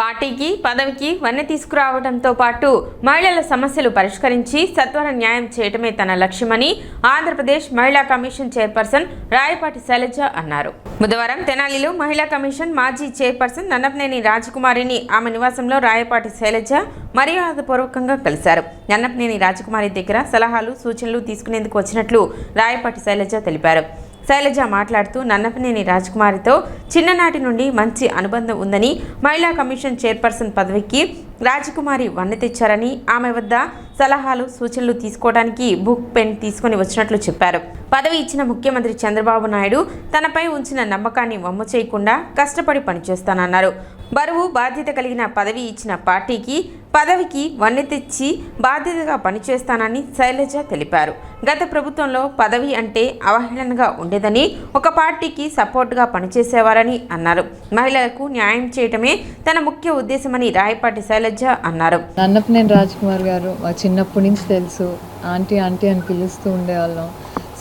పార్టీకి పదవికి వన్నె తీసుకురావడంతో పాటు మహిళల సమస్యలు పరిష్కరించి సత్వర న్యాయం చేయటమే తన లక్ష్యమని ఆంధ్రప్రదేశ్ మహిళా కమిషన్ చైర్పర్సన్ రాయపాటి శైలజ అన్నారు. బుధవారం తెనాలిలో మహిళా కమిషన్ మాజీ చైర్పర్సన్ నన్నపనేని రాజకుమారిని ఆమె నివాసంలో రాయపాటి శైలజ మర్యాదపూర్వకంగా కలిశారు. నన్నపనేని రాజకుమారి దగ్గర సలహాలు సూచనలు తీసుకునేందుకు వచ్చినట్లు రాయపాటి శైలజ తెలిపారు. శైలజ మాట్లాడుతూ నన్నపనేని రాజకుమారితో చిన్ననాటి నుండి మంచి అనుబంధం ఉందని మహిళా కమిషన్ చైర్పర్సన్ పదవికి రాజకుమారి వన్నె తెచ్చారని ఆమె వద్ద సలహాలు సూచనలు తీసుకోవడానికి బుక్ పెన్ తీసుకొని వచ్చినట్లు చెప్పారు. పదవి ఇచ్చిన ముఖ్యమంత్రి చంద్రబాబు నాయుడు తనపై ఉంచిన నమ్మకాన్ని వమ్ము చేయకుండా కష్టపడి పనిచేస్తానన్నారు. బరువు బాధ్యత కలిగిన పదవి ఇచ్చిన పార్టీకి పదవికి వన్నె తెచ్చి బాధ్యతగా పనిచేస్తానని శైలజ తెలిపారు. గత ప్రభుత్వంలో పదవి అంటే అవహేళనగా ఉండేదని ఒక పార్టీకి సపోర్ట్గా పనిచేసేవారని అన్నారు. మహిళలకు న్యాయం చేయటమే తన ముఖ్య ఉద్దేశమని రాయపాటి శైలజ అన్నారు. అన్నపనేని రాజ్కుమార్ గారు మా చిన్నప్పటి నుంచి తెలుసు ఆంటీ ఆంటీ అని పిలుస్తూ ఉండేవాళ్ళం.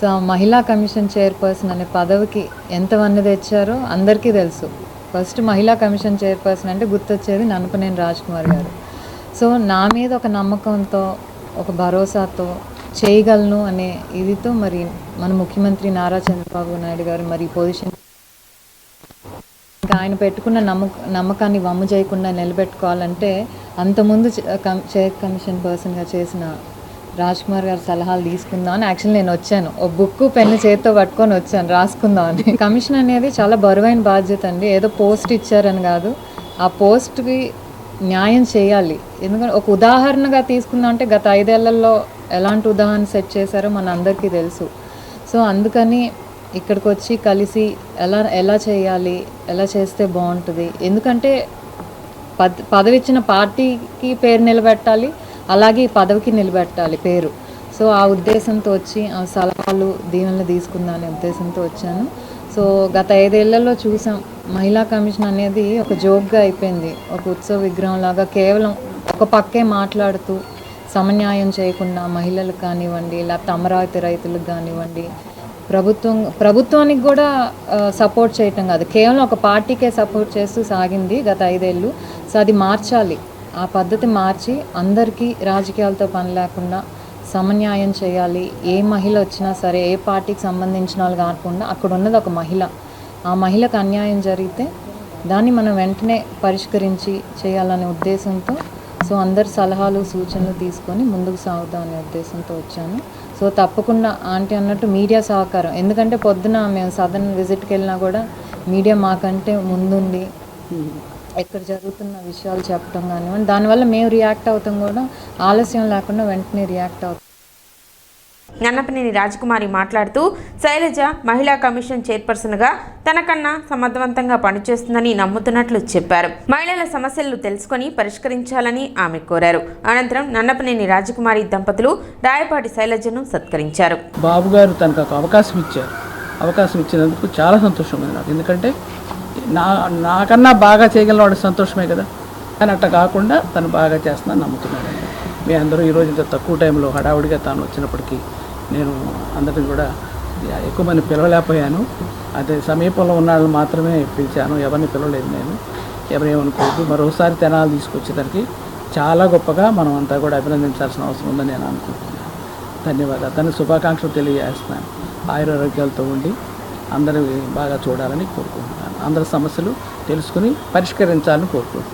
సో మహిళా కమిషన్ చైర్పర్సన్ అనే పదవికి ఎంత వన్నె తెచ్చారో అందరికీ తెలుసు. ఫస్ట్ మహిళా కమిషన్ చైర్పర్సన్ అంటే గుర్తొచ్చేది నన్నపనేని రాజ్కుమార్ గారు. సో నా మీద ఒక నమ్మకంతో ఒక భరోసాతో చేయగలను అనే ఇదితో మరి మన ముఖ్యమంత్రి నారా చంద్రబాబు నాయుడు గారు మరి పొజిషన్ ఇంకా ఆయన పెట్టుకున్న నమ్మక నమ్మకాన్ని వమ్ము చేయకుండా నిలబెట్టుకోవాలంటే అంతకుముందు కమ్- చైర్ కమిషన్ పర్సన్గా చేసిన రాజ్ కుమార్ గారి సలహాలు తీసుకుందాం అని యాక్చువల్లీ నేను వచ్చాను. ఓ బుక్ పెన్ను చేతితో పట్టుకొని వచ్చాను రాసుకుందాం అని కమిషన్ అనేది చాలా బరువైన బాధ్యత అండి. ఏదో పోస్ట్ ఇచ్చారని కాదు. ఆ పోస్ట్కి న్యాయం చేయాలి. ఎందుకంటే ఒక ఉదాహరణగా తీసుకుందాం అంటే గత ఐదేళ్ళలో ఎలాంటి ఉదాహరణ సెట్ చేశారో మన అందరికీ తెలుసు. సో అందుకని ఇక్కడికి వచ్చి కలిసి ఎలా ఎలా చేయాలి ఎలా చేస్తే బాగుంటుంది? ఎందుకంటే పద్ పదవి ఇచ్చిన పార్టీకి పేరు నిలబెట్టాలి. అలాగే ఈ పదవికి నిలబెట్టాలి పేరు. సో ఆ ఉద్దేశంతో వచ్చి ఆ సలహాలు దీవెనలు తీసుకుందాం ఉద్దేశంతో వచ్చాను. సో గత ఐదేళ్ళలో చూసాం మహిళా కమిషన్ అనేది ఒక జోక్గా అయిపోయింది. ఒక ఉత్సవ విగ్రహం లాగా కేవలం ఒక పక్కే మాట్లాడుతూ సమన్యాయం చేయకుండా మహిళలకు కానివ్వండి లేకపోతే అమరావతి రైతులకు కానివ్వండి ప్రభుత్వం ప్రభుత్వానికి కూడా సపోర్ట్ చేయటం కాదు. కేవలం ఒక పార్టీకే సపోర్ట్ చేస్తూ సాగింది గత ఐదేళ్ళు. సో అది మార్చాలి. ఆ పద్ధతి మార్చి అందరికీ రాజకీయాలతో పని లేకుండా సమన్యాయం చేయాలి. ఏ మహిళ వచ్చినా సరే ఏ పార్టీకి సంబంధించిన వాళ్ళు కాకుండా అక్కడ ఉన్నది ఒక మహిళ. ఆ మహిళకు అన్యాయం జరిగితే దాన్ని మనం వెంటనే పరిష్కరించి చేయాలనే ఉద్దేశంతో సో అందరి సలహాలు సూచనలు తీసుకొని ముందుకు సాగుదాం అనే ఉద్దేశంతో వచ్చాను. సో తప్పకుండా ఆంటీ అన్నట్టు మీడియా సహకారం. ఎందుకంటే పొద్దున మేము సదర్న్ విజిట్కి వెళ్ళినా కూడా మీడియా మాకంటే ముందుండి ఎక్కడ జరుగుతున్న విషయాలు చెప్పడం కానివ్వండి దానివల్ల మేము రియాక్ట్ అవుతాం కూడా. ఆలస్యం లేకుండా వెంటనే రియాక్ట్ అవుతాం. నన్నపనేని రాజకుమారి మాట్లాడుతూ శైలజ మహిళా కమిషన్ చైర్పర్సన్గా తనకన్నా సమర్థవంతంగా పనిచేస్తుందని నమ్ముతున్నట్లు చెప్పారు. మహిళల సమస్యలు తెలుసుకొని పరిష్కరించాలని ఆమె కోరారు. అనంతరం నన్నపనేని రాజకుమారి దంపతులు రాయపాటి శైలజను సత్కరించారు. బాబు గారు తనకు అవకాశం ఇచ్చారు. అవకాశం ఇచ్చినందుకు చాలా సంతోషం ఉంది నాకు. ఎందుకంటే నా నాకన్నా బాగా చేయగలిగిన వాడు సంతోషమే కదా. కానీ అట్లా కాకుండా తను బాగా చేస్తుందని నమ్ముతున్నాడండి మీ అందరూ ఈరోజు ఇంత తక్కువ టైంలో హడావుడిగా తాను వచ్చినప్పటికీ నేను అందరిని కూడా ఎక్కువ మంది పిలవలేకపోయాను. అదే సమీపంలో ఉన్న మాత్రమే పిలిచాను. ఎవరిని పిలవలేదు నేను. ఎవరేమనుకోవద్దు మరోసారి తెనాలు తీసుకొచ్చేసరికి చాలా గొప్పగా మనం అంతా కూడా అభినందించాల్సిన అవసరం ఉందని నేను అనుకుంటున్నాను. ధన్యవాదాలు. తన శుభాకాంక్షలు తెలియజేస్తున్నాను. ఆయురారోగ్యాలతో ఉండి అందరూ బాగా చూడాలని కోరుకుంటున్నాను. అందరి సమస్యలు తెలుసుకుని పరిష్కరించాలని కోరుకుంటున్నాను.